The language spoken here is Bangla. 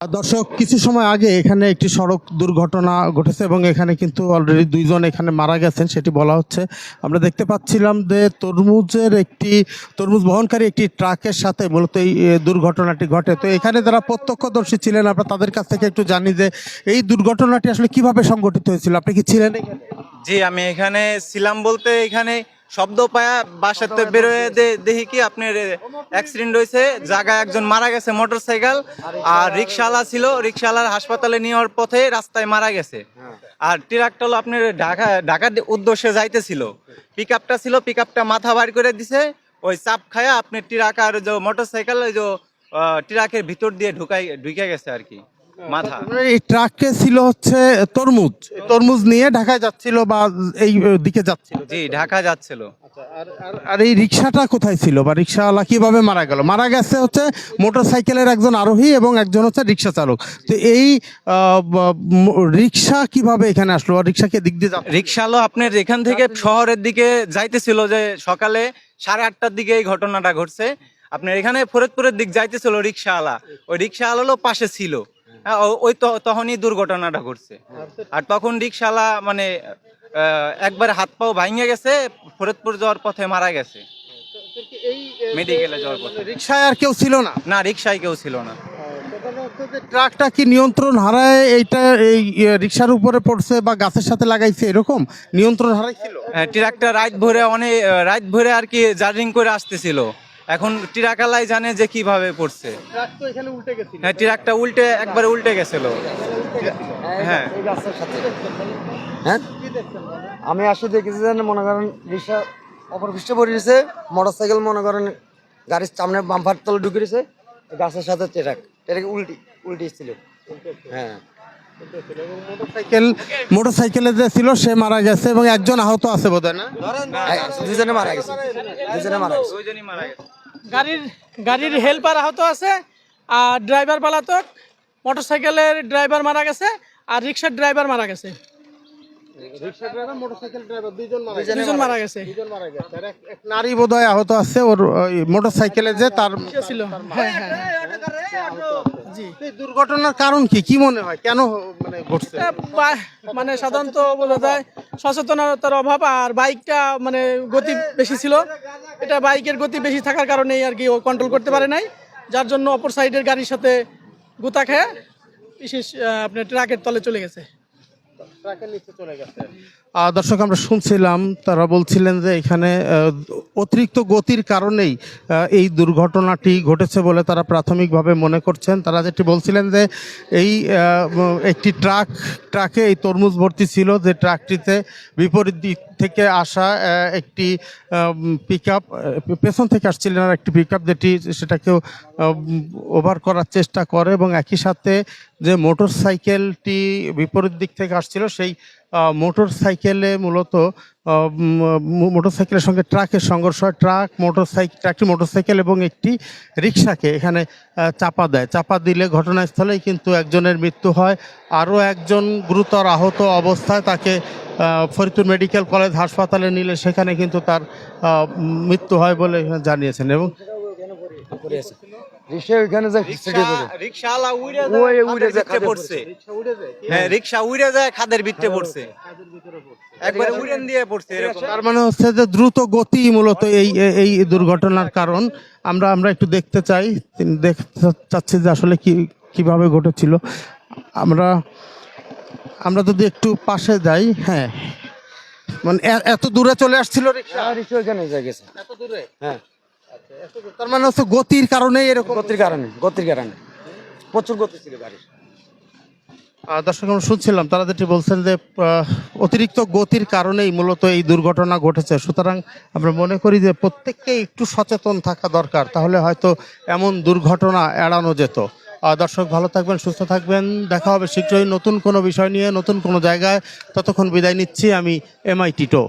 দর্শক, কিছু সময় আগে এখানে একটি সড়ক দুর্ঘটনা ঘটেছে এবং এখানে কিন্তু অলরেডি দুইজন এখানে মারা গেছেন, সেটি বলা হচ্ছে। আমরা দেখতে পাচ্ছিলাম যে তরমুজের একটি, তরমুজ বহনকারী একটি ট্রাকের সাথে মূলত এই দুর্ঘটনাটি ঘটে। তো এখানে যারা প্রত্যক্ষদর্শী ছিলেন, আমরা তাদের কাছ থেকে একটু জানি যে এই দুর্ঘটনাটি আসলে কীভাবে সংঘটিত হয়েছিল। আপনি কি ছিলেন জি, আমি এখানে ছিলাম বলতে এখানে শব্দ পায়া বাসাতে বেরোয় দেখি কি আপনার অ্যাক্সিডেন্ট হয়েছে জায়গায় একজন মারা গেছে মোটরসাইকেল আর রিক্সাওয়ালা ছিল। রিক্সাওয়ালার হাসপাতালে নেওয়ার পথে রাস্তায় মারা গেছে। আর ট্রাকটা হলো আপনার ঢাকা ঢাকার উদ্দেশ্যে যাইতেছিল। পিক আপটা ছিল পিক আপটা মাথা বার করে দিছে। ওই চাপ খায়া আপনি ট্রাক আর যে মোটরসাইকেল ওই যে ট্রাকের ভিতর দিয়ে ঢুকাই ঢুকে গেছে আর কি। মাথা। আপনার এই ট্রাকে ছিল হচ্ছে তরমুজ। এই তরমুজ নিয়ে ঢাকায় যাচ্ছিল বা এই দিকে যাচ্ছিল। জি ঢাকা যাচ্ছিল। আর- আর- আর এই রিক্সাটা কোথায় ছিল? বা রিক্সাওয়ালা কীভাবে মারা গেল? মারা গেছে হচ্ছে মোটরসাইকেলের একজন আরোহী এবং একজন হচ্ছে রিক্সা চালক। তো এই রিক্সা কীভাবে এখানে আসলো আর রিক্সাকে দিক দিয়ে যাচ্ছে? আপনার এখান থেকে শহরের দিকে যাইতেছিল যে সকালে সাড়ে আটটার দিকে এই ঘটনাটা ঘটছে। আপনার এখানে ফরিদপুরের দিক যাইতেছিল রিক্সাওয়ালা। ওই রিক্সাওয়ালারও পাশে ছিল। হ্যাঁ, ওই তখনই দুর্ঘটনাটা ঘটছে। আর তখন রিক্সাওয়ালা মানে একবার হাত পাও ভাঙে গেছে ফরিদপুর যাওয়ার পথে মারা গেছে। মেডিকেলে যাওয়ার পথে। রিক্সায় আর কেউ ছিল না? না রিক্সায় কেউ ছিল না। ট্রাকটা কি নিয়ন্ত্রণ হারায় এইটা এই রিক্সার উপরে পড়ছে বা গাছের সাথে লাগাইছে এরকম? নিয়ন্ত্রণ হারাইছিল? হ্যাঁ, ট্রাকটা রাত ভরে অনেক রাত ভরে আর কি জার্নিং করে আসতেছিল। এখন ট্রাকালাই জানে যে কীভাবে পড়ছে। ট্রাক তো এখানে উল্টে গেছিল। হ্যাঁ ট্রাকটা উল্টে একবারে উল্টে গেছিল। হ্যাঁ। হ্যাঁ? আমি আসে দেখেছি যে মনে করেন রিক্সা অপর পৃষ্ঠে পড়ে গেছে মোটর সাইকেল মনে করেন গাড়ির সামনে বাম্পার তলে ঢুকে গেছে গাছের সাথে ট্রাক ট্রাক উল্টি উল্টি ছিল হ্যাঁ। মোটরসাইকেল মোটরসাইকেলে যে ছিল সে মারা গেছে এবং একজন আহত আছে বোধহয় না? এই, দুজনে মারা গেছে দুজনে মারা গেছে। দুইজনই মারা গেছে। গাড়ির গাড়ির হেল্পার আহত আছে আর ড্রাইভার পালাতক মোটরসাইকেলের ড্রাইভার মারা গেছে আর রিক্সার ড্রাইভার মারা গেছে। দুজন মারা গেছে। নারী বোধহয় আহত আছে ওর যে তার ছিল। হ্যাঁ হ্যাঁ। দুর্ঘটনার কারণ কি? কি মনে হয়? কেন মানে ঘটছে? মানে সাধারণত বোঝা যায় সচেতনতার অভাব আর বাইকটা মানে গতি বেশি ছিল। এটা বাইকের গতি বেশি থাকার কারণেই আর কি ও কন্ট্রোল করতে পারে নাই। যার জন্য অপর সাইডের গাড়ির সাথে গুতা খেয়ে বিশেষ আপনার ট্রাকের তলে চলে গেছে। আহ, দর্শক, আমরা শুনছিলাম, তারা বলছিলেন যে এখানে অতিরিক্ত গতির কারণেই এই দুর্ঘটনাটি ঘটেছে বলে তারা প্রাথমিকভাবে মনে করছেন। তারা যেটি বলছিলেন যে এই একটি ট্রাক, ট্রাকে এই তরমুজ ভর্তি ছিল, যে ট্রাকটিতে বিপরীত দিক থেকে আসা একটি পিক আপ পেছন থেকে আসছিলেন আর একটি পিক আপ যেটি সেটাকেও ওভার করার চেষ্টা করে এবং একই সাথে যে মোটর সাইকেলটি বিপরীত দিক থেকে আসছিল, সেই মোটর সাইকেলে মূলত মোটর সাইকেলের সঙ্গে ট্রাকের সংঘর্ষ হয়। ট্রাক মোটর সাইকেল ট্রাকটি মোটর সাইকেল এবং একটি রিক্সাকে এখানে চাপা দেয়। চাপা দিলে ঘটনাস্থলেই কিন্তু একজনের মৃত্যু হয়। আরও একজন গুরুতর আহত অবস্থায় তাকে ফরিদপুর মেডিকেল কলেজ হাসপাতালে নিলে সেখানে কিন্তু তার মৃত্যু হয় বলে জানিয়েছেন। এবং রিক্সা ওইখানে যে রিক্সাওয়ালা উড়ে যায় উড়ে যায় খাদে পড়ছে। হ্যাঁ রিক্সা উড়ে যায় খাদের ভিতরে পড়ছে। একবার উড়েন দিয়ে পড়ছে এরকম। তার মানে হচ্ছে যে দ্রুত গতি মূলত এই এই- দুর্ঘটনার কারণ। আমরা আমরা একটু দেখতে চাই। দেখতে চাচ্ছি যে আসলে কি কীভাবে ঘটেছিল। আমরা আমরা যদি একটু পাশে যাই হ্যাঁ। মানে এত দূরে চলে আসছিল রিক্সা? হ্যাঁ, রিক্সা ওইখানে গেছে। এত দূরে? হ্যাঁ। তার মানে হচ্ছে গতির কারণে এরকম গতির কারণে গতির কারণে। প্রচুর গতি ছিল গাড়ির। দর্শক আমরা শুনছিলাম তারা যেটি বলছেন যে অতিরিক্ত গতির কারণেই মূলত এই দুর্ঘটনা ঘটেছে। সুতরাং আমরা মনে করি যে প্রত্যেককে একটু সচেতন থাকা দরকার তাহলে হয়তো এমন দুর্ঘটনা এড়ানো যেত। দর্শক ভালো থাকবেন সুস্থ থাকবেন। দেখা হবে শীঘ্রই নতুন কোনো বিষয় নিয়ে নতুন কোনো জায়গায়। ততক্ষণ বিদায় নিচ্ছি আমি এমআই টিটো।